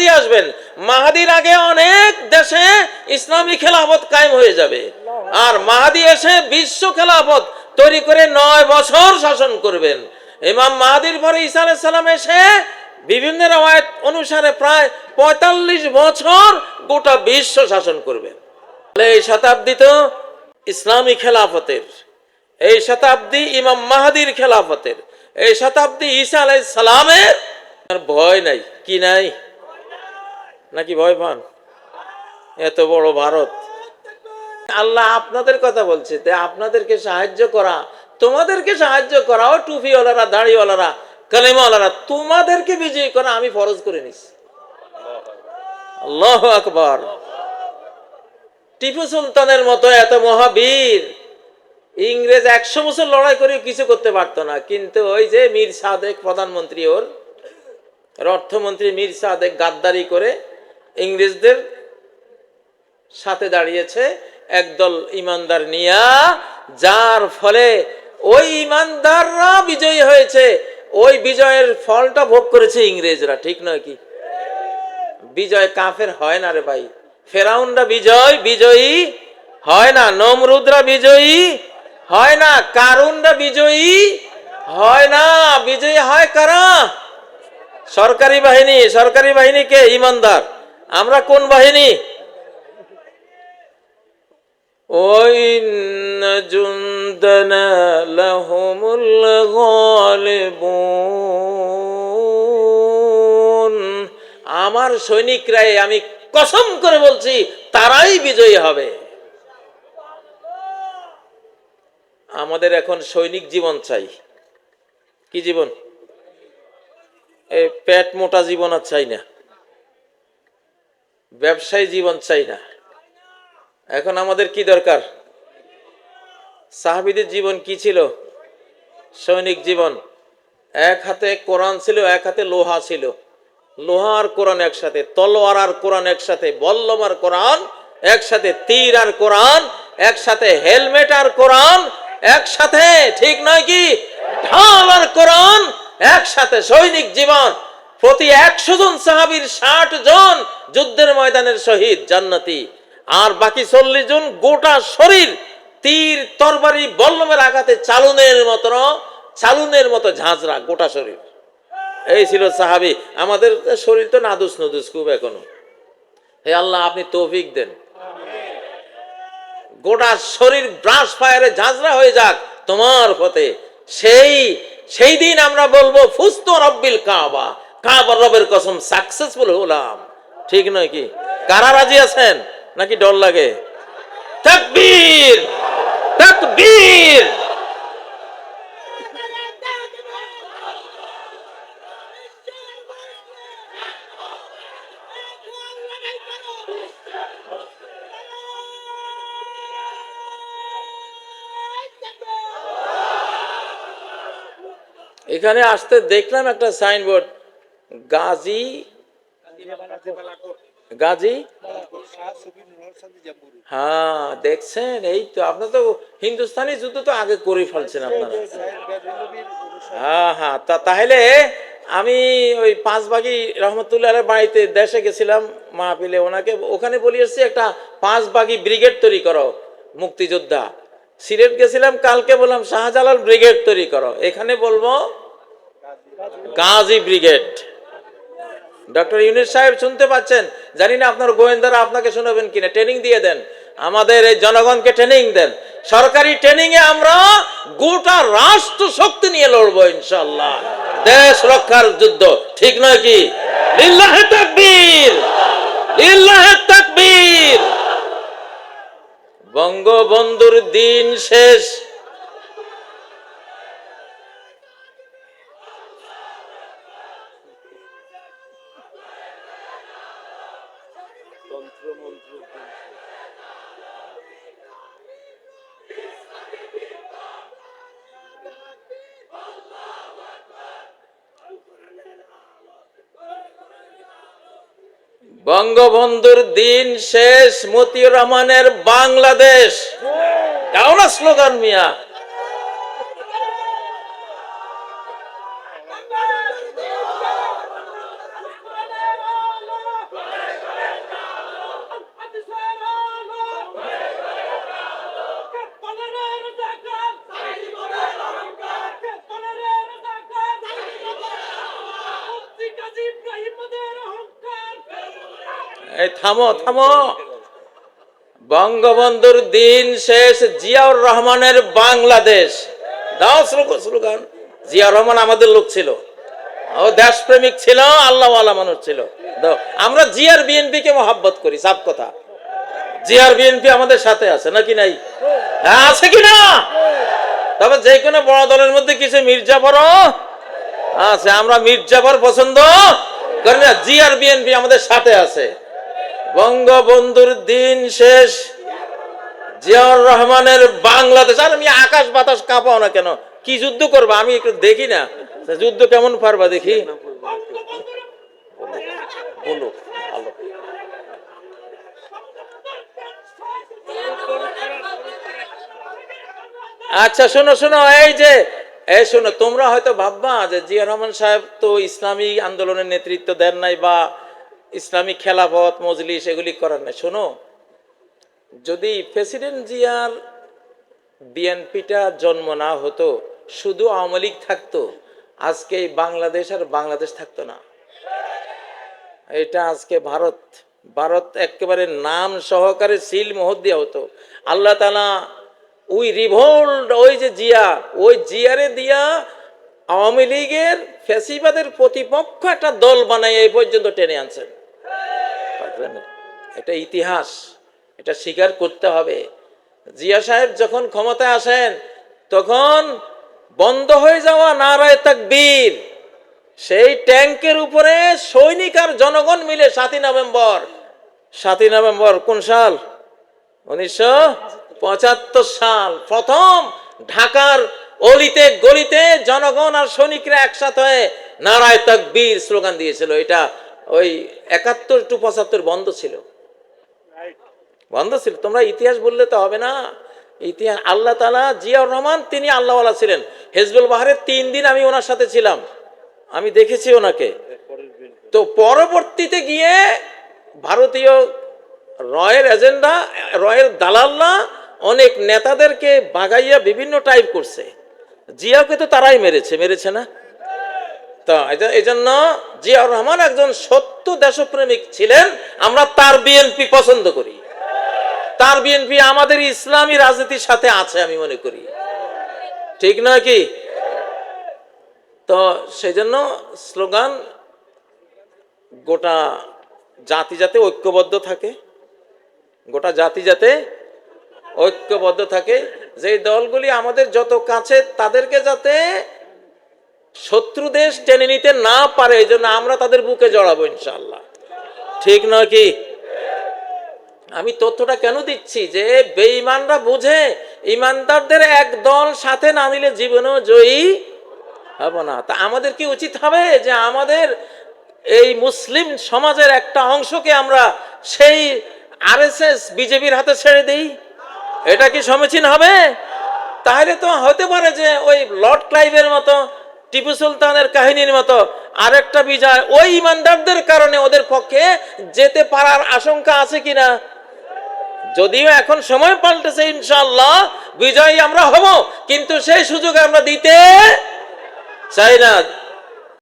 মাহাদি আসবেন। মাহাদির আগে অনেক দেশে ইসলামী খেলাফত কায়েম হয়ে যাবে। আর মাহাদি এসে বিশ্ব খেলাফত তৈরি করে নয় বছর শাসন করবেন। ইমাম মাহাদির পরে ঈসা আলাইহিস সালাম এসে বিভিন্ন রাওয়ায়াত অনুসারে প্রায় পঁয়তাল্লিশ বছর গোটা বিশ্ব শাসন করবেন। এই শতাব্দী তো ইসলামী খেলাফতের, এই শতাব্দী ইমাম মাহাদির খেলাফতের, এই শতাব্দী ঈসা আলাই সালামের। ভয় নাই, কি নাই? নাকি ভয় পান? এত বড় ভারত। আল্লাহ আপনাদের কথা বলছে, তে আপনাদেরকে সাহায্য করা, তোমাদেরকে সাহায্য করা, ও টুপিওয়ালারা, দাড়িওয়ালারা, কালেমাওয়ালারা, তোমাদেরকে বিজয়ী করা আমি ফরজ করে নিছি। আল্লাহ আকবার। টিপু সুলতানের মতো এত মহাবীর, ইংরেজ একশো বছর লড়াই করে কিছু করতে পারতো না, কিন্তু ওই যে মীর সাদেক প্রধানমন্ত্রী ওর অর্থমন্ত্রী মীর সাদেক গাদ্দারি করে ইংরেজদের সাথে দাঁড়িয়েছে একদল ইমানদার নিয়া, যার ফলে ওই ইমানদাররা বিজয়ী হয়েছে। ওই বিজয়ের ফলটা ভোগ করেছে ইংরেজরা, ঠিক নয় কি? বিজয় কাফের হয় না রে ভাই। ফেরাউনরা বিজয়, বিজয়ী হয় না। নমরুদরা বিজয়ী হয় না। কারুনরা বিজয়ী হয় না। বিজয়ী হয় কারা? সরকারি বাহিনী সরকারি বাহিনী কে ইমানদার। আমরা কোন বাহিনী وإن جندنا لهم الغالبون আমার সৈনিকরাই আমি কসম করে বলছি তারাই বিজয়ী হবে আমাদের এখন সৈনিক জীবন চাই কি জীবন এই পেট মোটা জীবন আর চাই না ব্যবসায়ী জীবন চাই না। এখন আমাদের কি দরকার? সাহাবিদের জীবন কি ছিল? সৈনিক জীবন। এক হাতে কোরআন ছিল, এক হাতে লোহা ছিল। লোহা আর কোরআন একসাথে, তলোয়ার আর কোরআন একসাথে, বল্লম আর কোরআন একসাথে, তীর আর কোরআন একসাথে, হেলমেট আর কোরআন একসাথে, ঠিক নয় কি? ঢাল আর কোরআন একসাথে, সৈনিক জীবন। প্রতি একশো জন সাহাবীর ষাট জন যুদ্ধের ময়দানের শহীদ, জান্নাতি। আর বাকি চল্লিশ জন গোটা শরীর তীর, তরবারি, বল্লমের আঘাতে চালুনের মতো চালুনের মতো ঝাঁঝরা গোটা শরীর। এই ছিল সাহাবি। আমাদের শরীর তো নাদুস নদুস খুব এখনও। হে আল্লাহ, আপনি তৌফিক দেন। গোটা শরীর ব্রাশ ফায়ারে ঝাঁঝরা হয়ে যাক তোমার পথে। সেই সেই দিন আমরা বলব, ফুস্ত রব্বিল কাবা। কাবার রবের কসম সাকসেসফুল হলাম। ঠিক নয় কি? কারা রাজি আছেন? নাকি ডর লাগে? তাকবীর! তাকবীর! এখানে আসতে দেখলাম একটা সাইনবোর্ড গাজী গাজী? হ্যাঁ দেখছেন, এই তো আপনার তো হিন্দুস্তানি যুদ্ধ তো আগে করে ফেলছেন আপনারা। হ্যাঁ হ্যাঁ তা তাহলে আমি ওই পাঁচবাগি রহমতুল্লাহ বাড়িতে দেশে গেছিলাম মাহফিলে, ওনাকে ওখানে বলি এসছি, একটা পাঁচ পাঁচবাগি ব্রিগেড তৈরি করো, মুক্তিযোদ্ধা। সিলেট গেছিলাম, কালকে বললাম, শাহজালাল ব্রিগেড তৈরি করো। এখানে বলব, গাজী ব্রিগেড। ডক্টর ইউনিট সাহেব শুনতে পাচ্ছেন? জানি না আপনার গোয়েন্দারা আপনাকে শোনাবেন কিনা। ট্রেনিং দিয়ে দেন। আমাদের এই জনগণকে ট্রেনিং দেন। সরকারি ট্রেনিং এ আমরা গোটা রাষ্ট্র শক্তি নিয়ে লড়বো ইনশাল্লাহ দেশ রক্ষার যুদ্ধ। ঠিক নয় কি? লিল্লাহে তাকবীর! লিল্লাহে তাকবীর! বঙ্গবন্ধুর দিন শেষ। বঙ্গবন্ধুর দিন শেষ মতিউর রহমানের বাংলাদেশ। দাও স্লোগান মিয়া। এই থামো থামো। বঙ্গবন্ধুর দিন শেষ জিয়াউর রহমানের বাংলাদেশ। দাও স্লো- স্লোগান। জিয়াউর রহমান আমাদের লোক ছিল। ও দেশপ্রেমিক ছিল আল্লাহওয়ালা মানুষ ছিল। দাও আমরা জিয়ার বিএনপি কে মহাব্বত করি সাব কথা। জিয়ার বিএনপি আমাদের সাথে আছে নাকি নাই? হ্যাঁ, আছে কি না? তবে যে কোনো বড় দলের মধ্যে কিছু মির্জাফর আছে আমরা মির্জাফর পছন্দ করি না। জিয়ার বিএনপি আমাদের সাথে আছে। বঙ্গবন্ধুর দিন শেষ। জিয়াউর রহমানের বাংলাদেশ। আর আমি আকাশ বাতাস কাঁপাও না কেন? কি যুদ্ধ করবা? আমি একটু দেখি না। যুদ্ধ কেমন পারবা দেখি? আচ্ছা শোনো শোনো, এই যে, এই শোনো, তোমরা হয়তো ভাববা যে জিয়া রহমান সাহেব তো ইসলামী আন্দোলনের নেতৃত্ব দেন নাই বা ইসলামী খেলাফত, মজলিস এগুলি করার নাই। শোনো, যদি প্রেসিডেন্ট জিয়ার বিএনপিটা জন্ম না হতো, শুধু আওয়ামী লীগ থাকতো, আজকে বাংলাদেশ আর বাংলাদেশ থাকতো না। এটা আজকে ভারত ভারত একেবারে নাম সহকারে সিল মোহর দেওয়া হতো। আল্লাহ তালা ওই রিভোল্ট, ওই যে জিয়া, ওই জিয়ারে দিয়া আওয়ামী লীগের ফ্যাসিবাদের প্রতিপক্ষ একটা দল বানাই এই পর্যন্ত টেনে আনছেন। পারবেন? এটা ইতিহাস, এটা স্বীকার করতে হবে। জিয়া সাহেব যখন ক্ষমতায় আসেন, তখন বন্ধ হয়ে যাওয়া নারায় তাকবীর। সেই ট্যাঙ্কের উপরে সৈনিক আর জনগণ মিলে সাতই নভেম্বর। সাতই নভেম্বর কোন সাল? উনিশশো পঁচাত্তর সাল। প্রথম ঢাকার অলিতে গলিতে জনগণ আর সৈনিকরা একসাথে হয়ে নারায় তকবীর স্লোগান দিয়েছিল। এটা ওই একাত্তর টু পঁচাত্তর বন্ধ ছিল। বন্ধ ছিল। তোমরা ইতিহাস বললে তো হবে না। ইতিহাস আল্লাহ তালা জিয়াউর রহমান তিনি আল্লাহওয়ালা ছিলেন। হেজবুল বাহারের তিন দিন আমি ওনার সাথে ছিলাম। আমি দেখেছি ওনাকে। তো পরবর্তীতে গিয়ে ভারতীয় রয়ের এজেন্ডা রয়ের দালাল্লা অনেক নেতাদেরকে বাগাইয়া বিভিন্ন টাইপ করছে। জিয়াকে তো তারাই মেরেছে। মেরেছে না? তো এই- জন্য জিয়াউর রহমান একজন সত্য দেশপ্রেমিক ছিলেন, আমরা তার বিএনপি পছন্দ করি। তার বিএনপি আমাদের ইসলামী রাজনীতির সাথে আছে আমি মনে করি। ঠিক নয় কি? তো সেই জন্য স্লোগান, গোটা জাতি যাতে ঐক্যবদ্ধ থাকে, গোটা জাতি যাতে ঐক্যবদ্ধ থাকে যে দলগুলি আমাদের যত কাছে, তাদেরকে যাতে শত্রু দেশ টেনে নিতে না পারে এই জন্য আমরা তাদের বুকে জড়াবো ইনশাল্লাহ ঠিক নয় কি? আমি তথ্যটা কেন দিচ্ছি? যে বেঈমানরা বুঝে ইমানদারদের এক দল সাথে না নিলে জীবনেও জয়ী হব না। তা আমাদের কি উচিত হবে যে আমাদের এই মুসলিম সমাজের একটা অংশকে আমরা সেই আরএসএস, বিজেপির হাতে ছেড়ে দেই? এটা কি সমীচীন হবে? তাহলে তো হতে পারে যে ওই লর্ড ক্লাইভের মতো টিপু সুলতানের কাহিনীর মতো আরেকটা বিজয় ওই ইমানদারদের কারণে ওদের পক্ষে যেতে পারার আশঙ্কা আছে কিনা? যদিও এখন সময় পাল্টেছে ইনশাল্লাহ বিজয়ী আমরা হব, কিন্তু সেই সুযোগ আমরা দিতে চাই না।